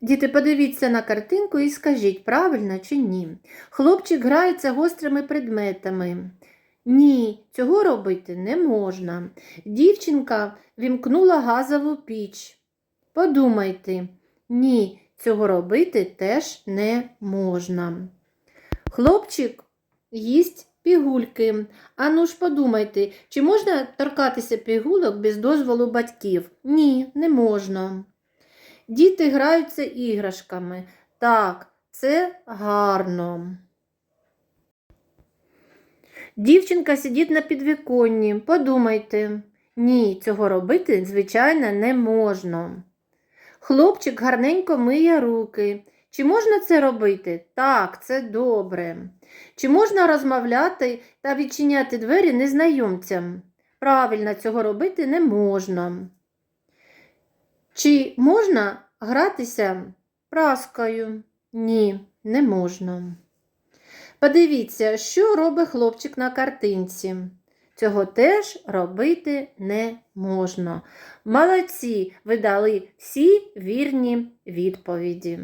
Діти, подивіться на картинку і скажіть, правильно чи ні. Хлопчик грається гострими предметами. Ні, цього робити не можна. Дівчинка вімкнула газову піч. Подумайте, ні, цього робити теж не можна. Хлопчик їсть пігульки. Ану ж подумайте, чи можна торкатися пігулок без дозволу батьків? Ні, не можна. Діти граються іграшками. Так, це гарно. Дівчинка сидить на підвіконні. Подумайте. Ні, цього робити, звичайно, не можна. Хлопчик гарненько миє руки. Чи можна це робити? Так, це добре. Чи можна розмовляти та відчиняти двері незнайомцям? Правильно, цього робити не можна. Чи можна гратися праскою? Ні, не можна. Подивіться, що робить хлопчик на картинці. Цього теж робити не можна. Молодці, ви дали всі вірні відповіді.